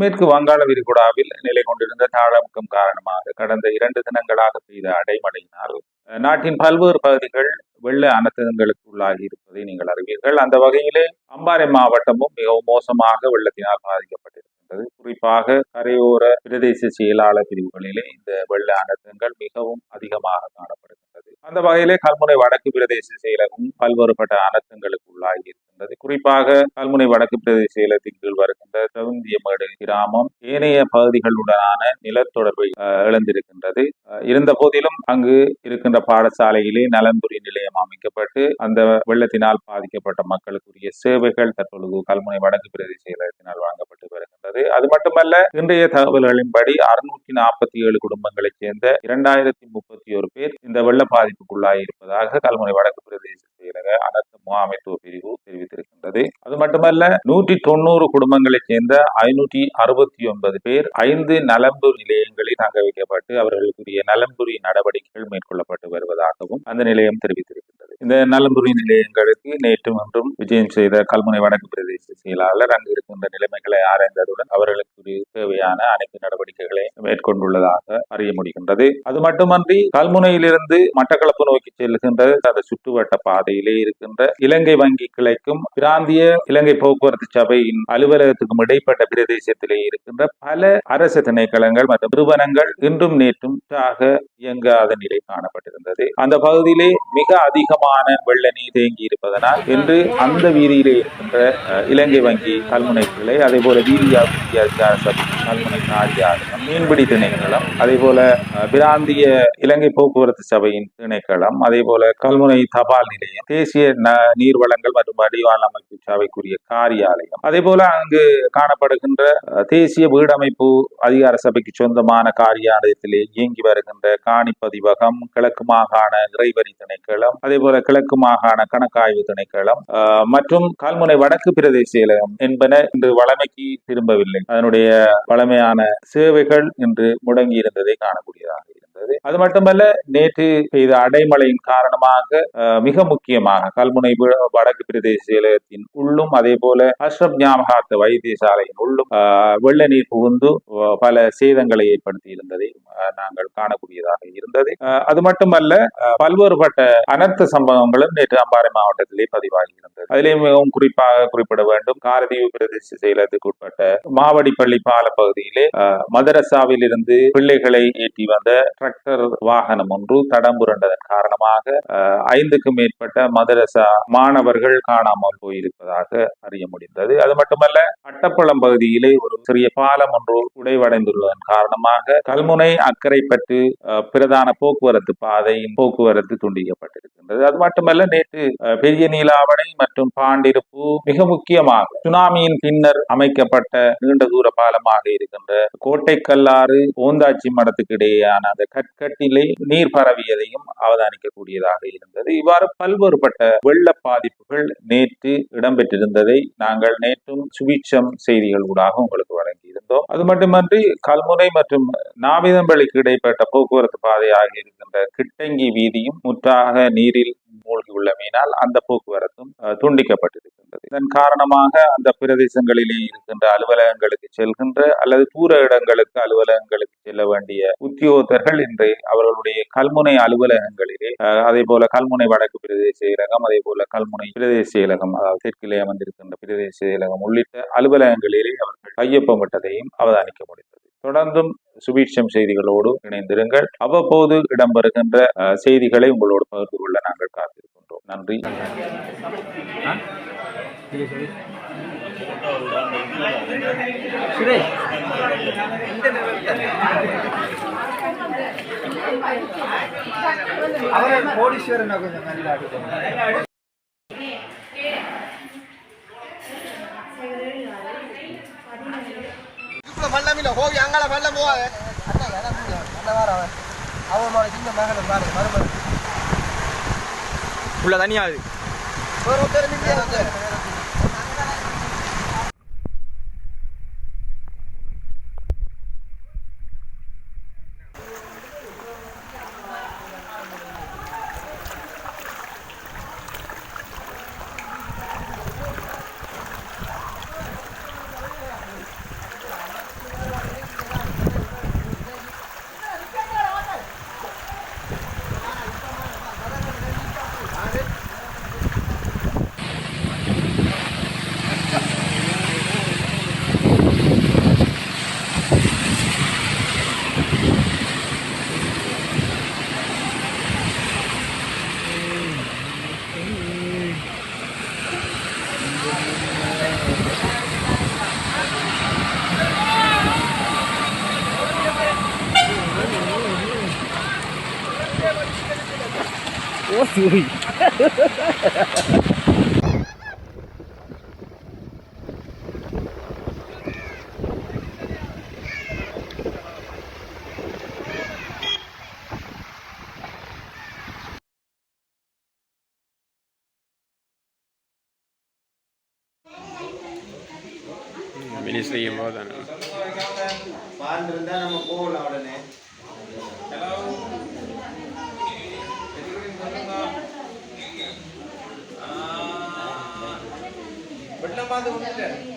மேற்கு வங்காள விரிகுடாவில் நிலை கொண்டிருந்த தாழமுக்கம் காரணமாக கடந்த இரண்டு தினங்களாக பெய்த அடைமழையினால் நாட்டின் பல்வேறு பகுதிகள் வெள்ள அனர்த்தங்களுக்கு உள்ளாகி இருப்பதை நீங்கள் அறிவீர்கள். அந்த வகையிலே அம்பாறை மாவட்டமும் மிகவும் மோசமாக வெள்ளத்தினால் பாதிக்கப்பட்டிருக்கின்றது. குறிப்பாக கரையோர பிரதேச செயலாளர் பிரிவுகளிலே இந்த வெள்ள அனர்த்தங்கள் மிகவும் அதிகமாக காணப்படுகின்றது. அந்த வகையிலே கல்முனை வடக்கு பிரதேச செயலகம் பல்வேறுபட்ட அனர்த்தங்களுக்கு உள்ளாகி வருகின்றது குறிப்பாக கல்முனை வடக்கு பிரதேச செயலகத்தின் கீழ் வருகின்ற தவுந்தியமேடு கிராமம் ஏனைய பகுதிகளுடனான நிலத்தொடர்பை இழந்திருக்கின்றது. இருந்த போதிலும் அங்கு இருக்கின்ற பாடசாலையிலே நலன்புரி நிலையம் அமைக்கப்பட்டு அந்த வெள்ளத்தினால் பாதிக்கப்பட்ட மக்களுக்குரிய சேவைகள் தற்பொழுது கல்முனை வடக்கு பிரதேச செயலகத்தினால் வழங்கப்பட்டு வருகின்றது. அது மட்டுமல்ல இன்றைய தகவல்களின்படி அறுநூற்றி நாற்பத்தி ஏழு குடும்பங்களைச் சேர்ந்த இரண்டாயிரத்தி முப்பத்தி ஒரு பேர் இந்த வெள்ள பாதிப்புக்குள்ளாகி இருப்பதாக கல்முனை வடக்கு பிரதேச செயலக அனைத்து முகாமைத்துவ பிரிவு தெரிவித்திருக்கின்றது. அது மட்டுமல்ல நூற்றி தொண்ணூறு குடும்பங்களைச் சேர்ந்த ஐநூற்றி அறுபத்தி ஒன்பது பேர் ஐந்து நலம்பு நிலையங்களில் தங்க வைக்கப்பட்டு அவர்களுக்குரிய நலம்புரி நடவடிக்கைகள் மேற்கொள்ளப்பட்டு வருவதாகவும் அந்த நிலையம் தெரிவித்திருக்கிறது. இந்த நலம்புரி நிலையங்களுக்கு நேற்று ஒன்றும் விஜயம் செய்த கல்முனை வடக்கு பிரதேச செயலாளர் அங்கு இருக்கின்ற நிலைமைகளை ஆராய்ந்ததுடன் அவர்களுக்கு தேவையான அனைத்து நடவடிக்கைகளை மேற்கொண்டுள்ளதாக அறிய முடிகின்றது. அது மட்டுமன்றி கல்முனையிலிருந்து மட்டக்களப்பு நோக்கி செல்கின்ற அந்த சுற்றுவட்ட பாதையிலே இருக்கின்ற இலங்கை வங்கி கிளைக்கும் பிராந்திய இலங்கை போக்குவரத்து சபையின் அலுவலகத்துக்கும் இடைப்பட்ட பிரதேசத்திலே இருக்கின்ற பல அரசு திணைக்களங்கள் மற்றும் நிறுவனங்கள் இன்றும் நேற்றும் இயங்காத நிலை காணப்பட்டிருந்தது. அந்த பகுதியிலே மிக அதிகமான வெள்ள நீர் தேங்கி இருப்பதனால் இன்று அந்த வீதியிலே இருக்கின்ற இலங்கை வங்கி கல்முனை கிளை அதே போல வீதியா வித்தியாச கல்முனை காரியாலயம் மீன்பிடி திணைக்களம் அதே போல பிராந்திய இலங்கை போக்குவரத்து சபையின் திணைக்களம் அதே போல கல்முனை தபால் நிலையம் தேசிய ந- நீர்வளங்கள் மற்றும் வடிவால் அமைப்பு சபைக்குரிய காரியாலயம். அதே போல அங்கு காணப்படுகின்ற தேசிய வீடமைப்பு அதிகார சபைக்கு சொந்தமான காரியாலயத்திலே இயங்கி வருகின்ற காணிப்பதிவகம் கிழக்கு மாகாண இறைவரி திணைக்களம் அதே போல கிழக்கு மாகாண கணக்காய்வு திணைக்களம் மற்றும் கல்முனை வடக்கு பிரதேச செயலகம் என்பன இன்று வளமைக்கு திரும்பவில்லை. அதனுடைய வளமையான சேவைகள் இன்று முடங்கி இருந்ததை காணக்கூடியதாக இருந்தது அது மட்டுமல்ல நேற்று பெய்த அடைமழையின் காரணமாக மிக முக்கியமாக கல்முனை வடக்கு பிரதேச செயலகத்தின் உள்ளும் அதே போல அஷ்ரப் ஞாபகார்த்த வைத்தியசாலையின் உள்ளும் வெள்ள நீர் புகுந்து பல சேதங்களை ஏற்படுத்தி இருந்ததை நாங்கள் காணக்கூடியதாக இருந்தது. அஹ், அது மட்டுமல்ல பல்வேறுபட்ட அனர்த்த சம்பவங்களும் நேற்று அம்பாறை மாவட்டத்திலே பதிவாகி இருந்தது அதிலே மிகவும் குறிப்பாக குறிப்பிட வேண்டும் காரதீவு பிரதேச செயலகத்துக்கு உட்பட்ட மாவடிப்பள்ளி பால பகுதியிலே அஹ், மதரசாவில் இருந்து பிள்ளைகளை ஏற்றி வந்த டிராக்டர் வாகனம் ஒன்று தடம் புரண்டதன் காரணமாக ஐந்துக்கும் மேற்பட்ட மதரசா மாணவர்கள் காணாமல் போயிருப்பதாக அறிய முடிந்தது. அது மட்டுமல்ல அட்டப்பழம் பகுதியிலே ஒரு சிறிய பாலம் ஒன்று உடைவடைந்துள்ளதன் காரணமாக கல்முனை அக்கரைப்பட்டு அஹ், பிரதான போக்குவரத்து பாதையின் போக்குவரத்து துண்டிக்கப்பட்டிருக்கின்றது. அது மட்டுமல்ல நேற்று பெரிய நீலாவணை மற்றும் பாண்டிருப்பு மிக முக்கியமாக சுனாமியின் பின்னர் அமைக்கப்பட்ட நீண்ட தூர பாலமாக இருக்கின்ற கோட்டைக்கல்லாறு ஓந்தாச்சி மடத்துக்கு இடையேயான அந்த கற்கட்டிலே நீர் பரவியதையும் அவதானிக்கக்கூடியதாக இருந்தது. இவ்வாறு பல்வேறுபட்ட வெள்ள பாதிப்புகள் நேற்று இடம்பெற்றிருந்ததை நாங்கள் நேற்றும் சுவிட்சம் செய்திகள் ஊடாக உங்களுக்கு வழங்கியிருந்தோம். அது மட்டுமன்றி கல்முனை மற்றும் நாவிதம்பள்ளிக்கு இடைப்பட்ட போக்குவரத்து பாதையாக இருக்கின்ற கிட்டங்கி வீதியும் முற்றாக நீரில் மூழ்கி உள்ளமையினால் அந்த போக்குவரத்தும் துண்டிக்கப்பட்டது. அதன் இதன் காரணமாக அந்த பிரதேசங்களிலே இருக்கின்ற அலுவலகங்களுக்கு செல்கின்ற அல்லது தூர இடங்களுக்கு அலுவலகங்களுக்கு செல்ல வேண்டிய உத்தியோகத்தர்கள் இன்று அவர்களுடைய கல்முனை அலுவலகங்களிலே அதே போல கல்முனை வடக்கு பிரதேச செயலகம் அதே போல கல்முனை பிரதேச செயலகம் அதாவது தெற்கிலே அமர்ந்திருக்கின்ற பிரதேச செயலகம் உள்ளிட்ட அலுவலகங்களிலே அவர்கள் கையொப்பமிட்டதையும் அவதானிக்க முடிந்தது. தொடர்ந்தும் சுபீட்சம் செய்திகளோடு இணைந்திருங்கள். அவ்வப்போது இடம்பெறுகின்ற செய்திகளை உங்களோடு பகிர்ந்து கொள்ள நாங்கள் காத்திருக்கின்றோம். நன்றி. சுரேஷ் அவரை கோடீஸ்வரன் கொஞ்சம் நல்லா பள்ளமில்ல ஹோவி அங்கால பள்ளம் போவாத அவன் அவனோட சின்ன மகளை பாரு மருமகள் உள்ள தனியாகுது ஒரு பேர் ஒருத்தர் மினிஸ்ட்ரியும் போதானே பால் நம்ம போகலாம் உடனே. வெள்ளம் பார்த்து